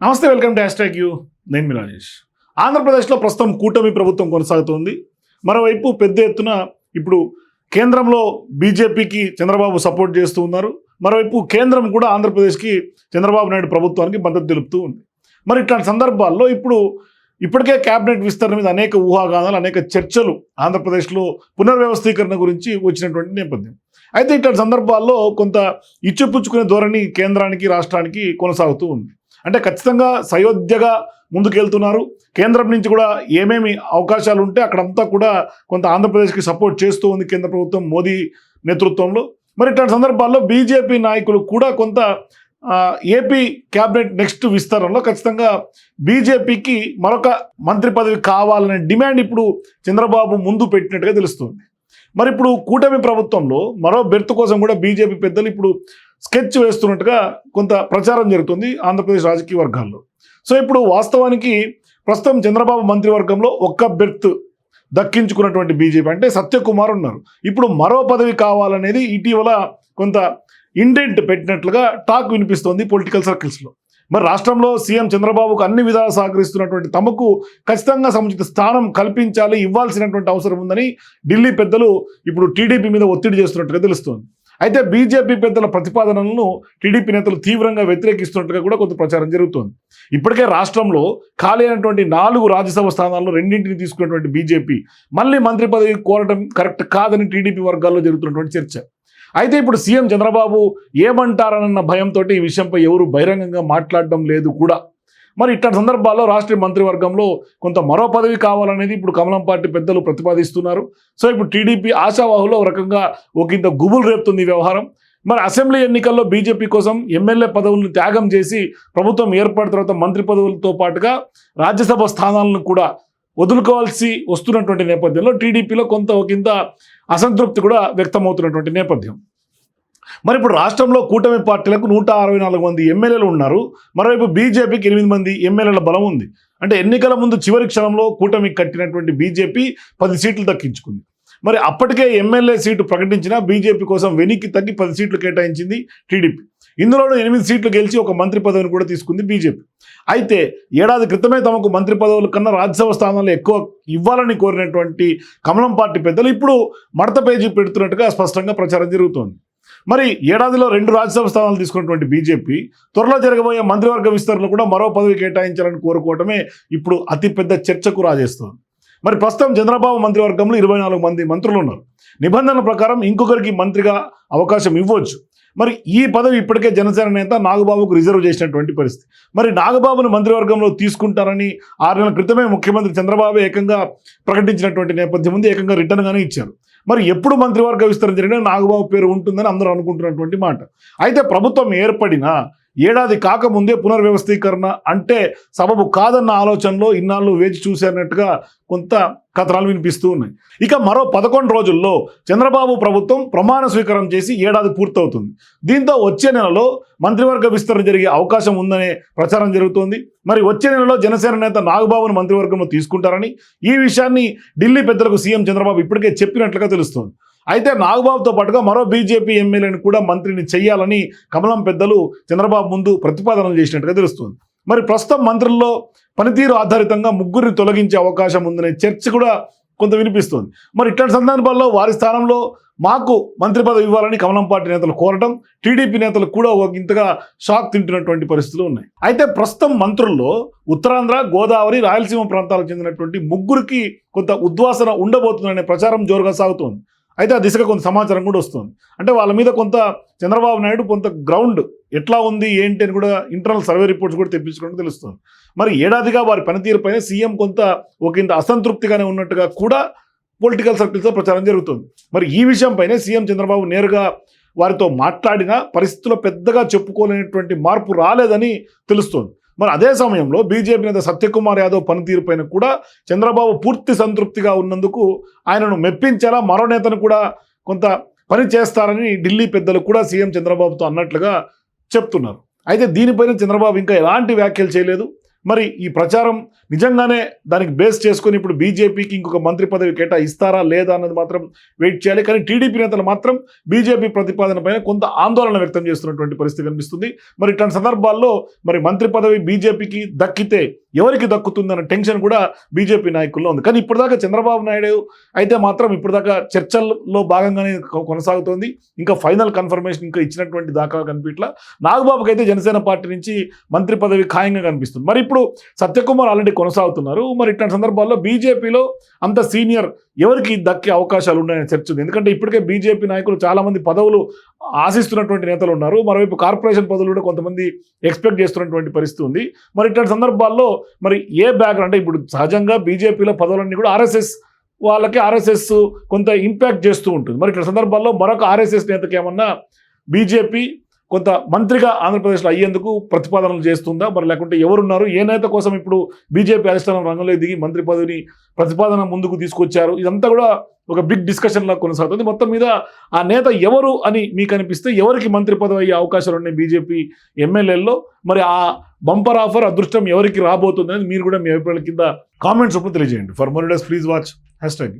నమస్తే welcome to hash you. నేను మీ రాజేష్. ఆంధ్రప్రదేశ్లో ప్రస్తుతం కూటమి ప్రభుత్వం కొనసాగుతోంది. మరోవైపు పెద్ద ఎత్తున ఇప్పుడు కేంద్రంలో బీజేపీకి చంద్రబాబు సపోర్ట్ చేస్తూ ఉన్నారు. మరోవైపు కేంద్రం కూడా ఆంధ్రప్రదేశ్కి చంద్రబాబు నాయుడు ప్రభుత్వానికి మద్దతు తెలుపుతూ ఉంది. మరి ఇట్లాంటి సందర్భాల్లో ఇప్పుడు ఇప్పటికే క్యాబినెట్ విస్తరణ మీద అనేక ఊహాగానాలు అనేక చర్చలు ఆంధ్రప్రదేశ్లో పునర్వ్యవస్థీకరణ గురించి వచ్చినటువంటి నేపథ్యం. అయితే ఇట్లాంటి సందర్భాల్లో కొంత ఇచ్చిపుచ్చుకునే ధోరణి కేంద్రానికి రాష్ట్రానికి కొనసాగుతూ ఉంది. అంటే ఖచ్చితంగా సయోధ్యగా ముందుకెళ్తున్నారు. కేంద్రం నుంచి కూడా ఏమేమి అవకాశాలు ఉంటే అక్కడంతా కూడా కొంత ఆంధ్రప్రదేశ్కి సపోర్ట్ చేస్తూ ఉంది కేంద్ర ప్రభుత్వం మోదీ నేతృత్వంలో. మరి ఇట్లాంటి సందర్భాల్లో బీజేపీ నాయకులు కూడా కొంత ఏపీ క్యాబినెట్ నెక్స్ట్ విస్తరణలో ఖచ్చితంగా బీజేపీకి మరొక మంత్రి పదవి కావాలనే డిమాండ్ ఇప్పుడు చంద్రబాబు ముందు పెట్టినట్టుగా తెలుస్తుంది. మరి ఇప్పుడు కూటమి ప్రభుత్వంలో మరో బెర్త్ కోసం కూడా బీజేపీ పెద్దలు ఇప్పుడు స్కెచ్ వేస్తున్నట్టుగా కొంత ప్రచారం జరుగుతుంది ఆంధ్రప్రదేశ్ రాజకీయ వర్గాల్లో. సో ఇప్పుడు వాస్తవానికి ప్రస్తుతం చంద్రబాబు మంత్రివర్గంలో ఒక్క బెర్త్ దక్కించుకున్నటువంటి బీజేపీ అంటే సత్యకుమార్ ఉన్నారు. ఇప్పుడు మరో పదవి కావాలనేది ఇటీవల కొంత ఇండెంట్ పెట్టినట్లుగా టాక్ వినిపిస్తోంది పొలిటికల్ సర్కిల్స్లో. మరి రాష్ట్రంలో సీఎం చంద్రబాబుకు అన్ని విధాలు సహకరిస్తున్నటువంటి తమకు ఖచ్చితంగా సముచిత స్థానం కల్పించాలి ఇవ్వాల్సినటువంటి అవసరం ఉందని ఢిల్లీ పెద్దలు ఇప్పుడు టీడీపీ మీద ఒత్తిడి చేస్తున్నట్టుగా తెలుస్తోంది. అయితే బీజేపీ పెద్దల ప్రతిపాదనలను టీడీపీ నేతలు తీవ్రంగా వ్యతిరేకిస్తున్నట్టుగా కూడా కొంత ప్రచారం జరుగుతోంది. ఇప్పటికే రాష్ట్రంలో ఖాళీ అయినటువంటి నాలుగు రాజ్యసభ స్థానాల్లో రెండింటిని తీసుకున్నటువంటి బీజేపీ మళ్ళీ మంత్రి పదవి కోరడం కరెక్ట్ కాదని టీడీపీ వర్గాల్లో జరుగుతున్నటువంటి చర్చ. అయితే ఇప్పుడు సీఎం చంద్రబాబు ఏమంటారనన్న భయంతో ఈ విషయంపై ఎవరు బహిరంగంగా మాట్లాడడం లేదు కూడా. మరి ఇట్లాంటి సందర్భాల్లో రాష్ట్ర మంత్రివర్గంలో కొంత మరో పదవి కావాలనేది ఇప్పుడు కమలం పార్టీ పెద్దలు ప్రతిపాదిస్తున్నారు. సో ఇప్పుడు టీడీపీ ఆశావాహులో ఒక రకంగా ఒక ఇంత గుబులు రేపుతుంది వ్యవహారం. మరి అసెంబ్లీ ఎన్నికల్లో బీజేపీ కోసం ఎమ్మెల్యే పదవులను త్యాగం చేసి ప్రభుత్వం ఏర్పడిన తర్వాత మంత్రి పదవులతో పాటుగా రాజ్యసభ స్థానాలను కూడా వదులుకోవాల్సి వస్తున్నటువంటి నేపథ్యంలో టీడీపీలో కొంత ఒకంత అసంతృప్తి కూడా వ్యక్తమవుతున్నటువంటి నేపథ్యం. మరి ఇప్పుడు రాష్ట్రంలో కూటమి పార్టీలకు నూట అరవై నాలుగు మంది ఎమ్మెల్యేలు ఉన్నారు. మరోవైపు బీజేపీకి ఎనిమిది మంది ఎమ్మెల్యేల బలం ఉంది. అంటే ఎన్నికల ముందు చివరి క్షణంలో కూటమి కట్టినటువంటి బీజేపీ పది సీట్లు దక్కించుకుంది. మరి అప్పటికే ఎమ్మెల్యే సీటు ప్రకటించిన బీజేపీ కోసం వెనక్కి తగ్గి పది సీట్లు కేటాయించింది టీడీపీ. ఇందులోనూ ఎనిమిది సీట్లు గెలిచి ఒక మంత్రి పదవిని కూడా తీసుకుంది బీజేపీ. అయితే ఏడాది క్రితమే తమకు మంత్రి పదవుల కన్నా రాజ్యసభ స్థానాలు ఎక్కువ ఇవ్వాలని కోరినటువంటి కమలం పార్టీ పెద్దలు ఇప్పుడు మడత పేజీ పెడుతున్నట్టుగా స్పష్టంగా ప్రచారం జరుగుతోంది. మరి ఏడాదిలో రెండు రాజ్యసభ స్థానాలు తీసుకున్నటువంటి బీజేపీ త్వరలో జరగబోయే మంత్రివర్గ విస్తరణలో కూడా మరో పదవి కేటాయించాలని కోరుకోవటమే ఇప్పుడు అతిపెద్ద చర్చకు రాజేస్తోంది. మరి ప్రస్తుతం చంద్రబాబు మంత్రివర్గంలో ఇరవై నాలుగు మంది మంత్రులు ఉన్నారు. నిబంధనల ప్రకారం ఇంకొకరికి మంత్రిగా అవకాశం ఇవ్వచ్చు. మరి ఈ పదవి ఇప్పటికే జనసేన నేత నాగబాబుకు రిజర్వ్ చేసినటువంటి పరిస్థితి. మరి నాగబాబును మంత్రివర్గంలో తీసుకుంటారని ఆరు నెలల క్రితమే ముఖ్యమంత్రి చంద్రబాబు ఏకంగా ప్రకటించినటువంటి నేపథ్యం ఉంది. ఏకంగా రిటర్న్గానే ఇచ్చారు. మరి ఎప్పుడు మంత్రివర్గ విస్తరణ జరిగినా నాగబాబు పేరు ఉంటుందని అందరూ అనుకుంటున్నటువంటి మాట. అయితే ప్రభుత్వం ఏర్పడిన ఏడాది కాకముందే పునర్వ్యవస్థీకరణ అంటే సబబు కాదన్న ఆలోచనలో ఇన్నాళ్ళు వేచి చూశారన్నట్టుగా కొంత కథనాలు వినిపిస్తూ ఉన్నాయి. ఇక మరో పదకొండు రోజుల్లో చంద్రబాబు ప్రభుత్వం ప్రమాణ స్వీకారం చేసి ఏడాది పూర్తవుతుంది. దీంతో వచ్చే నెలలో మంత్రివర్గ విస్తరణ జరిగే అవకాశం ఉందనే ప్రచారం జరుగుతోంది. మరి వచ్చే నెలలో జనసేన నేత నాగబాబును మంత్రివర్గంలో తీసుకుంటారని ఈ విషయాన్ని ఢిల్లీ పెద్దలకు సీఎం చంద్రబాబు ఇప్పటికే చెప్పినట్లుగా తెలుస్తోంది. అయితే నాగబాబుతో పాటుగా మరో బీజేపీ ఎమ్మెల్యేని కూడా మంత్రిని చేయాలని కమలం పెద్దలు చంద్రబాబు ముందు ప్రతిపాదనలు చేసినట్టుగా తెలుస్తుంది. మరి ప్రస్తుతం మంత్రుల్లో పనితీరు ఆధారితంగా ముగ్గురిని తొలగించే అవకాశం ఉందనే చర్చ కూడా కొంత వినిపిస్తుంది. మరి ఇట్లాంటి సందర్భాల్లో వారి స్థానంలో మాకు మంత్రి పదవి ఇవ్వాలని కమలం పార్టీ నేతలు కోరటం టీడీపీ నేతలు కూడా ఒక ఇంతగా షాక్ తింటున్నటువంటి పరిస్థితులు ఉన్నాయి. అయితే ప్రస్తుతం మంత్రుల్లో ఉత్తరాంధ్ర గోదావరి రాయలసీమ ప్రాంతాలకు చెందినటువంటి ముగ్గురికి కొంత ఉద్వాసన ఉండబోతుందనే ప్రచారం జోరుగా సాగుతోంది. అయితే ఆ దిశగా కొంత సమాచారం కూడా వస్తుంది. అంటే వాళ్ళ మీద కొంత చంద్రబాబు నాయుడు కొంత గ్రౌండ్ ఎట్లా ఉంది ఏంటి అని కూడా ఇంటర్నల్ సర్వే రిపోర్ట్స్ కూడా తెప్పించుకోవడం తెలుస్తుంది. మరి ఏడాదిగా వారి పనితీరుపైన సీఎం కొంత ఒక ఇంత అసంతృప్తిగానే ఉన్నట్టుగా కూడా పొలిటికల్ సర్కిల్స్లో ప్రచారం జరుగుతుంది. మరి ఈ విషయంపైనే సీఎం చంద్రబాబు నేరుగా వారితో మాట్లాడిన పరిస్థితుల్లో పెద్దగా చెప్పుకోలేనటువంటి మార్పు రాలేదని తెలుస్తోంది. మరి అదే సమయంలో బీజేపీ నేత సత్యకుమార్ యాదవ్ పనితీరు పైన కూడా చంద్రబాబు పూర్తి సంతృప్తిగా ఉన్నందుకు ఆయనను మెప్పించేలా? మరో నేతను కూడా కొంత పని చేస్తారని ఢిల్లీ పెద్దలు కూడా సీఎం చంద్రబాబుతో అన్నట్లుగా చెప్తున్నారు. అయితే దీనిపైన చంద్రబాబు ఇంకా ఎలాంటి వ్యాఖ్యలు చేయలేదు. మరి ఈ ప్రచారం నిజంగానే దానికి బేస్ చేసుకొని ఇప్పుడు బీజేపీకి ఇంకొక మంత్రి పదవి కేటాయిస్తారా లేదా అన్నది మాత్రం వెయిట్ చేయాలి. కానీ టీడీపీ నేతలు మాత్రం బీజేపీ ప్రతిపాదనపైన కొంత ఆందోళన వ్యక్తం చేస్తున్నటువంటి పరిస్థితి కనిపిస్తుంది. మరి ఇట్లాంటి సందర్భాల్లో మరి మంత్రి పదవి బీజేపీకి దక్కితే ఎవరికి దక్కుతుందన్న టెన్షన్ కూడా బీజేపీ నాయకుల్లో ఉంది. కానీ ఇప్పటిదాకా చంద్రబాబు నాయుడు అయితే మాత్రం ఇప్పటిదాకా చర్చల్లో భాగంగానే కొనసాగుతోంది. ఇంకా ఫైనల్ కన్ఫర్మేషన్ ఇంకా ఇచ్చినటువంటి దాఖలా కనిపించట్లా నాగబాబుకి అయితే జనసేన పార్టీ నుంచి మంత్రి పదవి ఖాయంగా కనిపిస్తుంది. మరి ఇప్పుడు సత్యకుమార్ ఆల్రెడీ కొనసాగుతున్నారు. మరి ఇట్లాంటి సందర్భాల్లో బీజేపీలో అంత సీనియర్ ఎవరికి దక్కే అవకాశాలు ఉన్నాయని చర్చ ఉంది ఎందుకంటే ఇప్పటికే బీజేపీ నాయకులు చాలామంది పదవులు ఆశిస్తున్నటువంటి నేతలు ఉన్నారు. మరోవైపు కార్పొరేషన్ పదవులు కూడా కొంతమంది ఎక్స్పెక్ట్ చేస్తున్నటువంటి పరిస్థితి ఉంది. మరి ఇట్లాంటి సందర్భాల్లో మరి ఏ బ్యాక్గ్రౌండ్ అంటే ఇప్పుడు సహజంగా బీజేపీలో పదవులన్నీ కూడా ఆర్ఎస్ఎస్ వాళ్ళకి ఆర్ఎస్ఎస్ కొంత ఇంపాక్ట్ చేస్తూ ఉంటుంది. మరి ఇట్లా సందర్భాల్లో మరొక ఆర్ఎస్ఎస్ నేతకి ఏమన్నా బీజేపీ కొంత మంత్రిగా ఆంధ్రప్రదేశ్లో అయ్యేందుకు ప్రతిపాదనలు చేస్తుందా? మరి లేకుంటే ఎవరున్నారు? ఏ నేత కోసం ఇప్పుడు బీజేపీ అధిష్టానం రంగంలో దిగి మంత్రి పదవిని ప్రతిపాదన ముందుకు తీసుకొచ్చారు? ఇదంతా కూడా ఒక బిగ్ డిస్కషన్లా కొనసాగుతుంది. మొత్తం మీద ఆ నేత ఎవరు అని మీకు అనిపిస్తే ఎవరికి మంత్రి పదవి అయ్యే అవకాశాలు ఉన్నాయి బీజేపీ ఎమ్మెల్యేల్లో? మరి ఆ బంపర్ ఆఫర్ అదృష్టం ఎవరికి రాబోతుంది అనేది మీరు కూడా మీ అభిప్రాయాల కింద కామెంట్స్ రూపంలో తెలియజేయండి. For more days please watch hash tag